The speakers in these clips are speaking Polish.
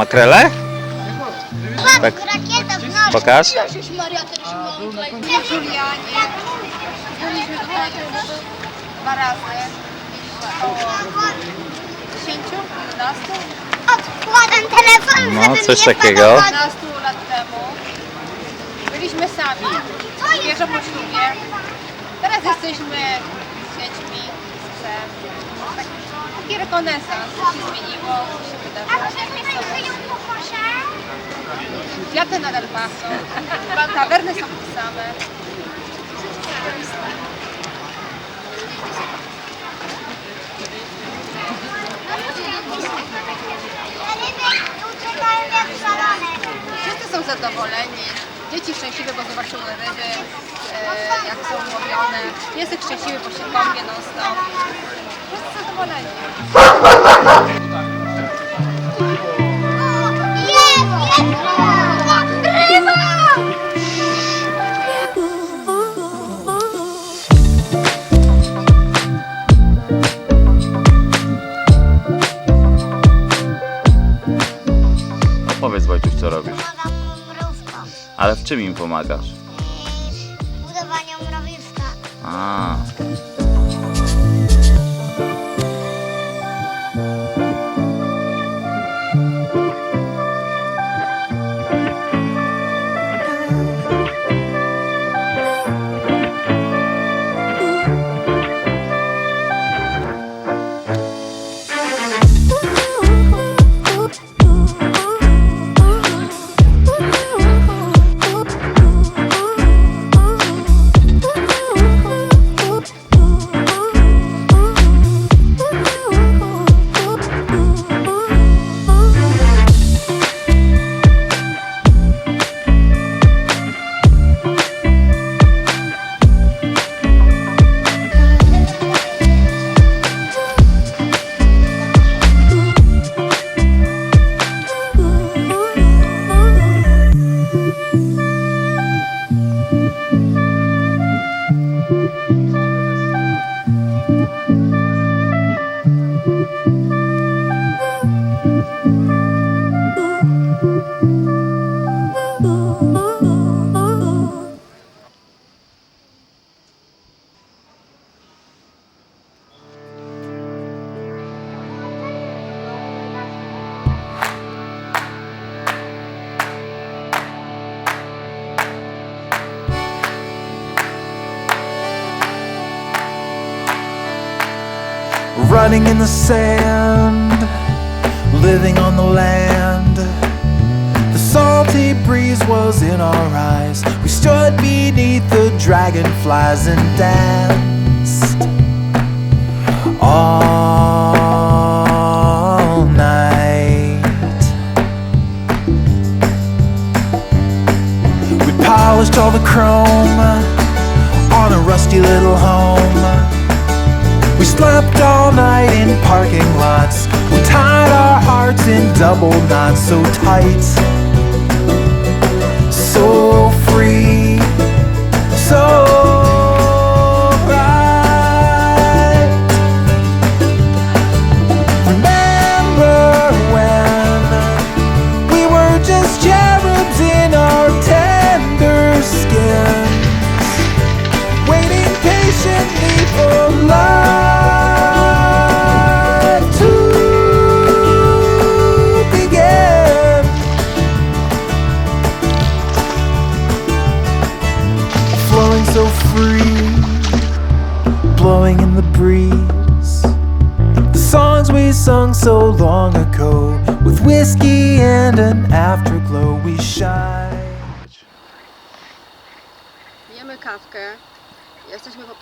makrele? Tak. Rakieta w nocy. Pokaż. Jezus Maria, ten Szymon. Julianie. Byliśmy tutaj dwa razy. Około 10, 11, Odkładam telefon, No, żeby coś takiego. podobać. 15 lat temu. Byliśmy sami. Świeżo po ślubie. Teraz jesteśmy z dziećmi, z psem. Tak, taki rekonesans. Się zmieniło, co się wydarzyło. Kwiaty nadal pachną. Tawerny są te same. Jak szalone. Wszyscy są zadowoleni. Dzieci szczęśliwe, bo zobaczyły ryby, e, jak są łowione. Piesek szczęśliwy, bo się kąpie non stop. Wszyscy zadowoleni. Ale w czym im pomagasz? Running in the sand, living on the land. The salty breeze was in our eyes. We stood beneath the dragonflies and danced all night. We polished all the chrome on a rusty little home. Slept all night in parking lots. We tied our hearts in double knots so tight.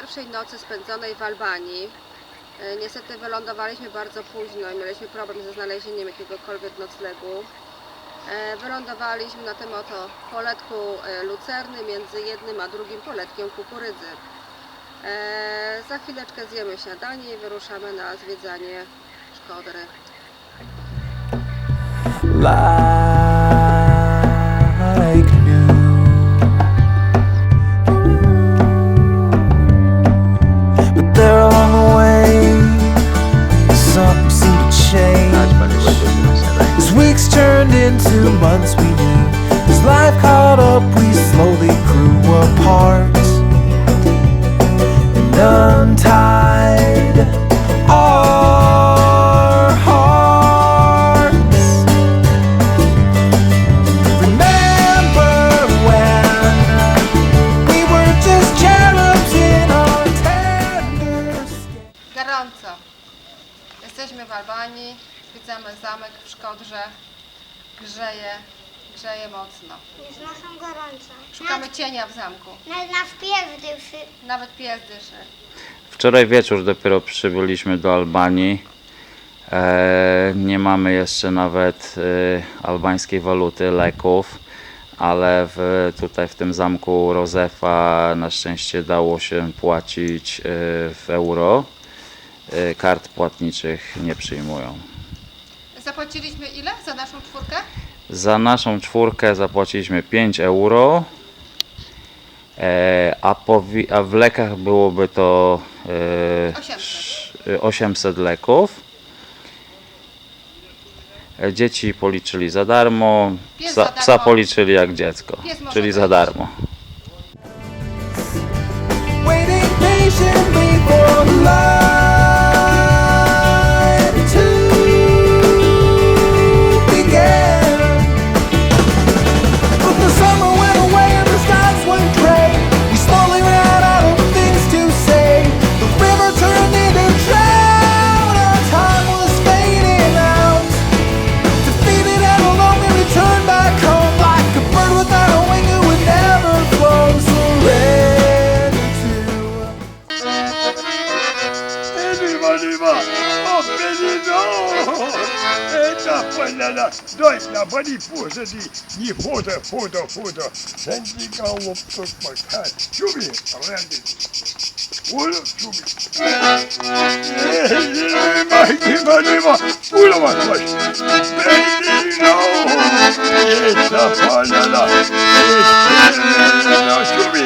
Pierwszej nocy spędzonej w Albanii. E, Niestety wylądowaliśmy bardzo późno i mieliśmy problem ze znalezieniem jakiegokolwiek noclegu. E, Wylądowaliśmy na tym oto poletku e, lucerny między jednym a drugim poletkiem kukurydzy. Za chwileczkę zjemy śniadanie i wyruszamy na zwiedzanie Szkodry. Turned into months we knew. As life caught up, we slowly grew apart and untied our hearts. Remember when we were just cherubs in our tender skin? Gorąco. Jesteśmy w Albanii, zwiedzamy zamek w Szkodrze. Grzeje, grzeje mocno. Nie znoszą gorąco. Szukamy cienia w zamku. Nawet nasz pies dyszy. Nawet pies dyszy. Wczoraj wieczór dopiero przybyliśmy do Albanii. E, nie mamy jeszcze nawet e, albańskiej waluty, leków, ale w, tutaj w tym zamku Rozefa na szczęście dało się płacić e, w euro. E, kart płatniczych nie przyjmują. Zapłaciliśmy ile za naszą czwórkę? Za naszą czwórkę zapłaciliśmy 5 euro, e, a, powi- a w lekach byłoby to e, 800. sz- 800 leków. E, Dzieci policzyli za darmo, Pies psa, za darmo. psa policzyli jak dziecko, Pies może czyli za darmo. waiting patiently for the поляна! Дай на бани позади! Не фото, фото, фото! Сандика лопток макар! Чуми! Рэнди! Ула, чуми! Viva, viva, viva! Ула, ваш! Benino! Это поляна! Это чуми!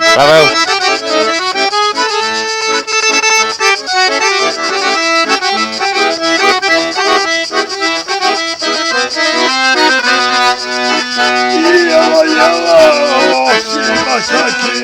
Lá vai eu. E olha se aqui.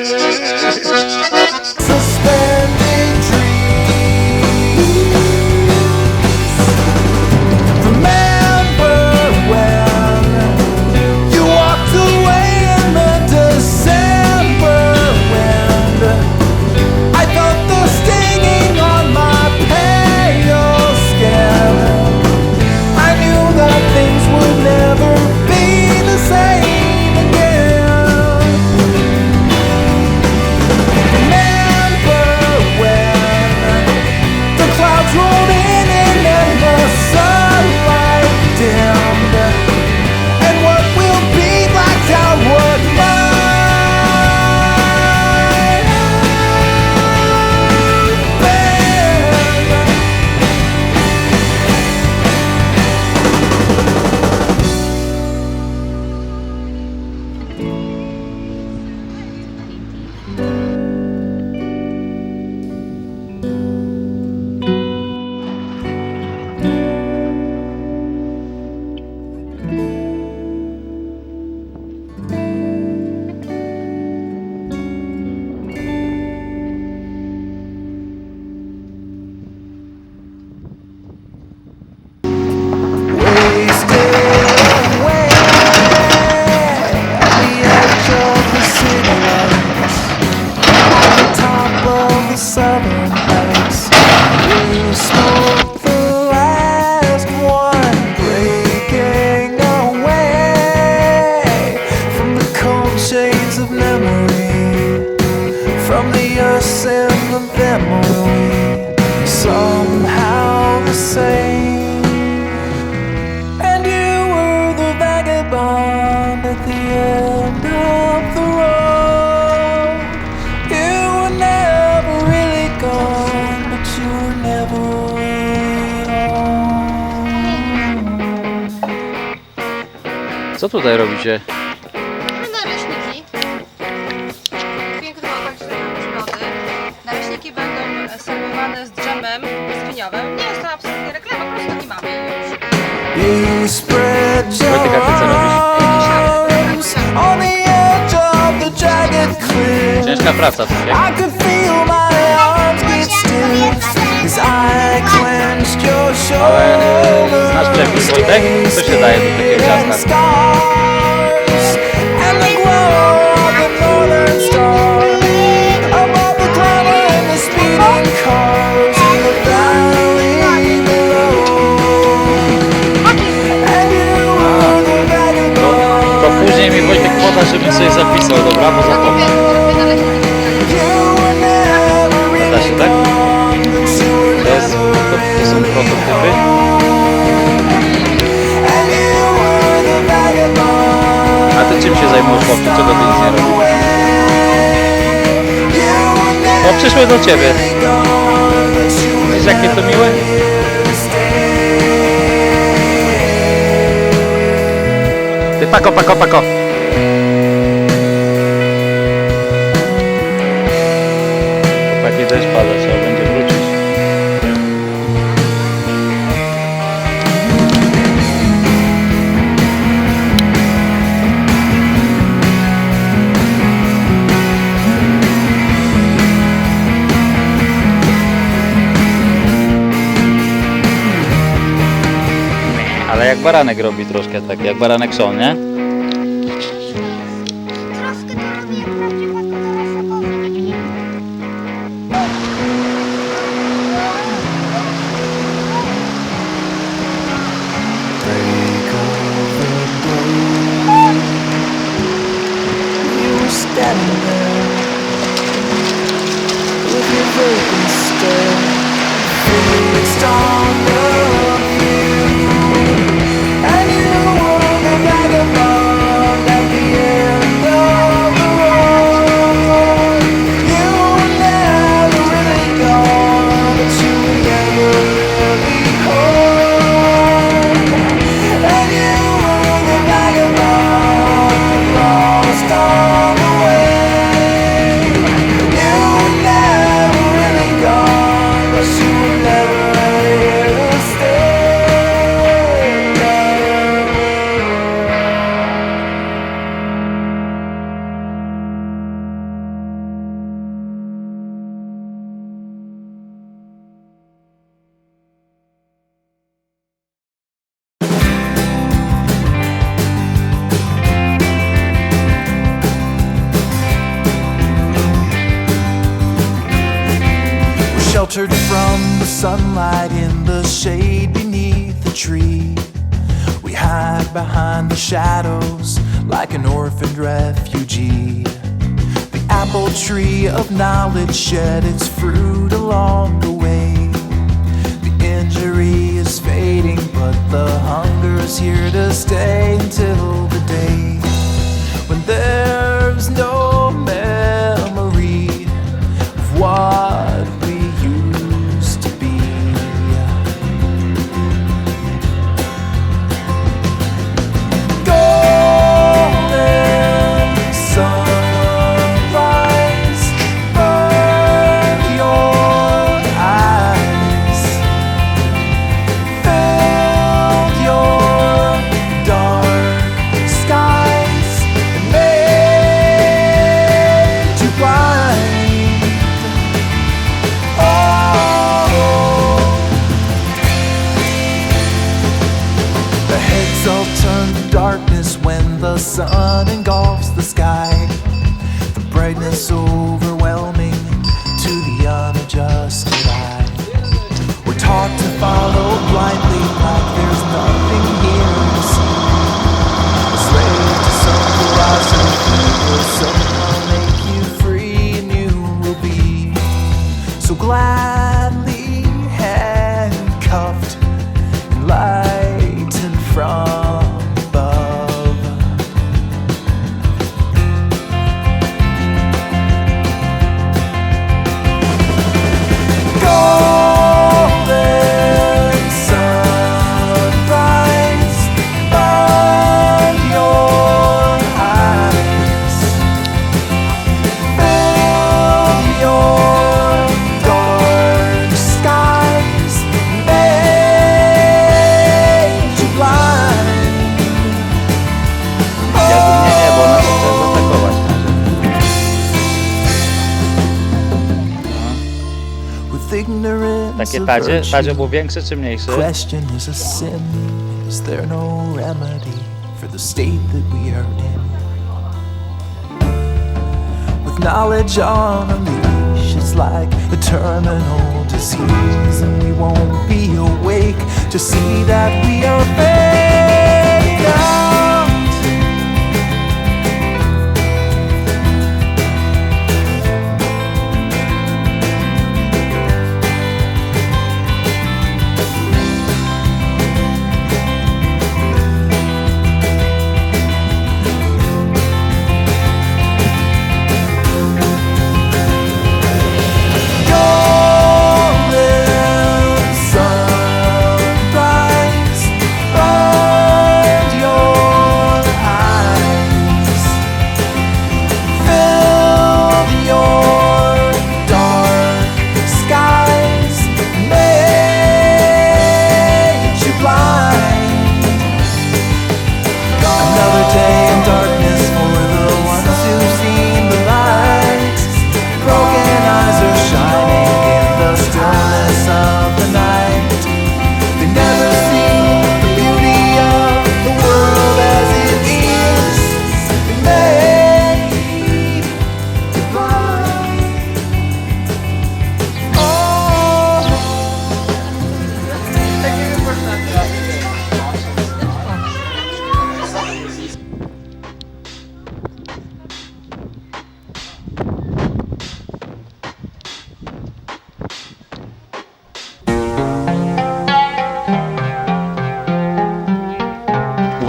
dreams Co tutaj robicie? Naleśniki. Piękną okoliczną przyrody. Naleśniki będą serwowane z dżemem brzoskwiniowym. Nie jest to absolutnie reklama, po prostu nie mamy jej już. You spread your co robisz? arms on the edge of the jagged cliff. Ciężka praca, tak jak? I could feel Ale znasz przepis, Wojtek? Co się daje do takiego ciasta? To później mi Wojtek poda, żebym sobie zapisał, dobra? Bo zapomnę. Prototypy. A ty czym się zajmujesz, chłopcu? Czego ty nic nie robisz? No przyszły do ciebie. Widzisz jakie to miłe? Ty pako, pako, pako. Ale jak baranek robi troszkę tak, jak baranek Sean, nie? With your vacant stare fixed on the sunlight in the shade beneath the tree. We hide behind the shadows like an orphaned refugee. The apple tree of knowledge shed its fruit along the way. The injury is fading, but the hunger is here to stay until the day when there's no memory of what tadzie? był większy czy mniejszy? Question is a sin. Is there no remedy for the state that we are in? With knowledge on a leash, it's like a terminal disease, and we won't be awake to see that we are fake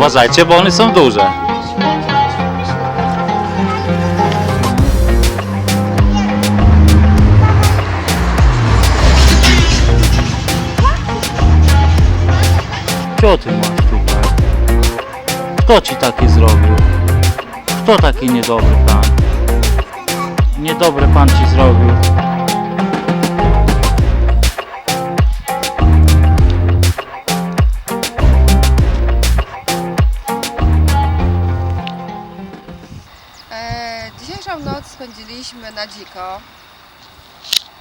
Uważajcie, bo one są duże. Co ty masz tutaj? Kto ci taki zrobił? Kto taki niedobry pan? Niedobry pan ci zrobił. Dziko.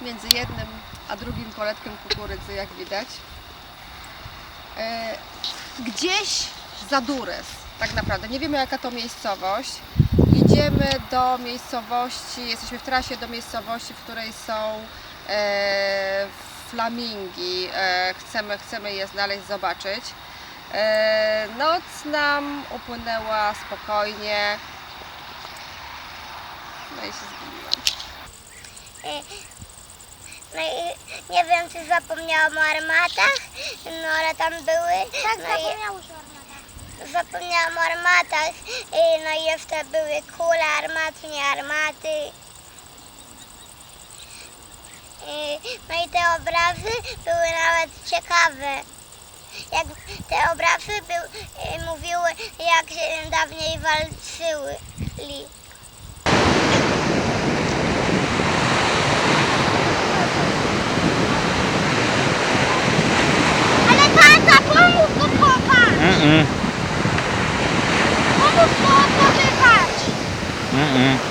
Między jednym a drugim poletkiem kukurydzy, jak widać. E, gdzieś za Dures, tak naprawdę. Nie wiemy jaka to miejscowość. Idziemy do miejscowości, jesteśmy w trasie do miejscowości, w której są e, flamingi. E, chcemy, chcemy je znaleźć, zobaczyć. Noc nam upłynęła spokojnie. No i się zgubiłam. No i nie wiem, czy zapomniałam o armatach, no ale tam były. Tak, no zapomniałeś o armatach. Zapomniałam o armatach, no i jeszcze były kule armaty, nie armaty. No i te obrazy były nawet ciekawe. Jak te obrazy był, y, mówiły, jak dawniej walczyły. Mm-mm. E,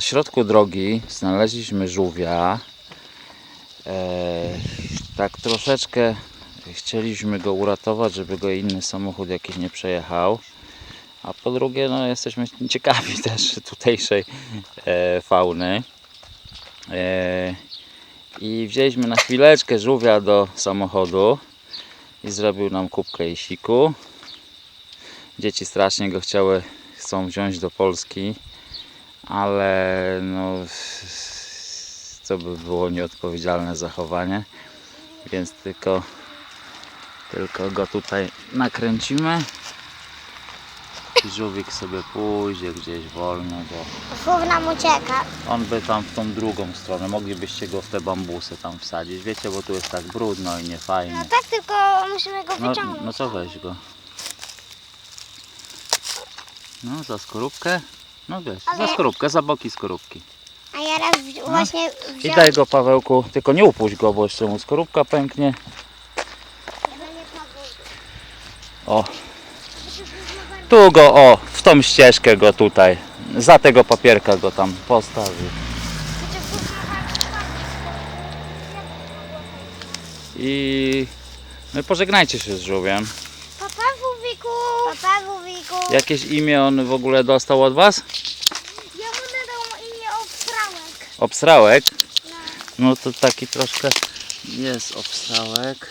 Na środku drogi znaleźliśmy żółwia. E, Tak troszeczkę chcieliśmy go uratować, żeby go inny samochód jakiś nie przejechał. A po drugie, no, jesteśmy ciekawi też tutejszej e, fauny. E, I wzięliśmy na chwileczkę żółwia do samochodu i zrobił nam kubkę siku. Dzieci strasznie go chciały, chcą wziąć do Polski, ale no, to by było nieodpowiedzialne zachowanie, więc tylko, tylko go tutaj nakręcimy. I żółwik sobie pójdzie gdzieś wolno, bo Chów nam ucieka. on by tam w tą drugą stronę, moglibyście go w te bambusy tam wsadzić, wiecie, bo tu jest tak brudno i niefajnie. No tak, tylko musimy go No, wyciągnąć. no to weź go. No, za skorupkę. No za Ale- skorupkę, za boki skorupki. A ja raz wzi- właśnie I wziąłem... daj go Pawełku, tylko nie upuść go, bo jeszcze mu skorupka pęknie. O. Tu go, o, w tą ścieżkę go tutaj. Za tego papierka go tam postawił. I no i pożegnajcie się z żółwiem. Wuwiku! Jakieś imię on w ogóle dostał od was? Ja mu nadał imię Obstrałek. Obsrałek? No to taki troszkę jest obsrałek.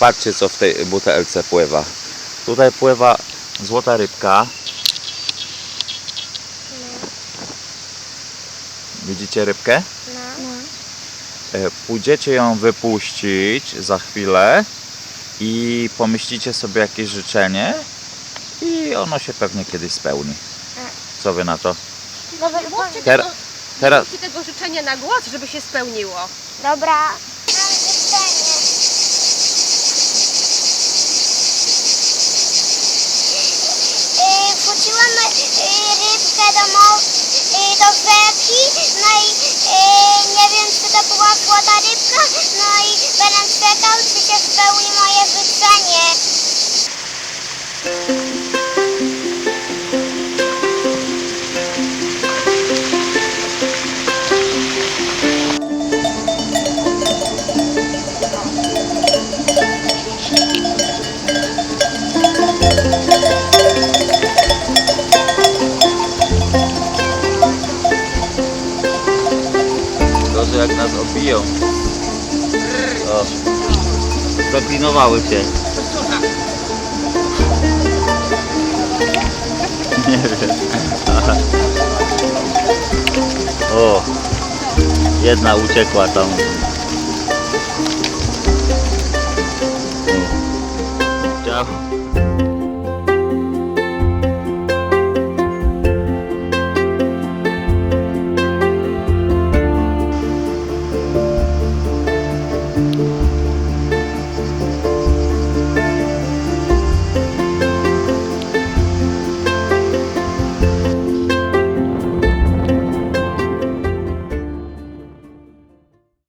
Patrzcie co w tej butelce pływa. Tutaj pływa złota rybka. Widzicie rybkę? No. E, Pójdziecie ją wypuścić za chwilę i pomyślicie sobie jakieś życzenie i ono się pewnie kiedyś spełni. Co wy na to? Dobra, Mówcie Ter- tego, teraz- mówcie tego życzenia na głos, żeby się spełniło. Dobra. Do, yy, do rzeki, no i yy, nie wiem czy to była złota rybka, no i będę czekał czy się spełni moje życzenie. Zaklinowały się. Nie wiem. O, jedna uciekła tam. Ciao.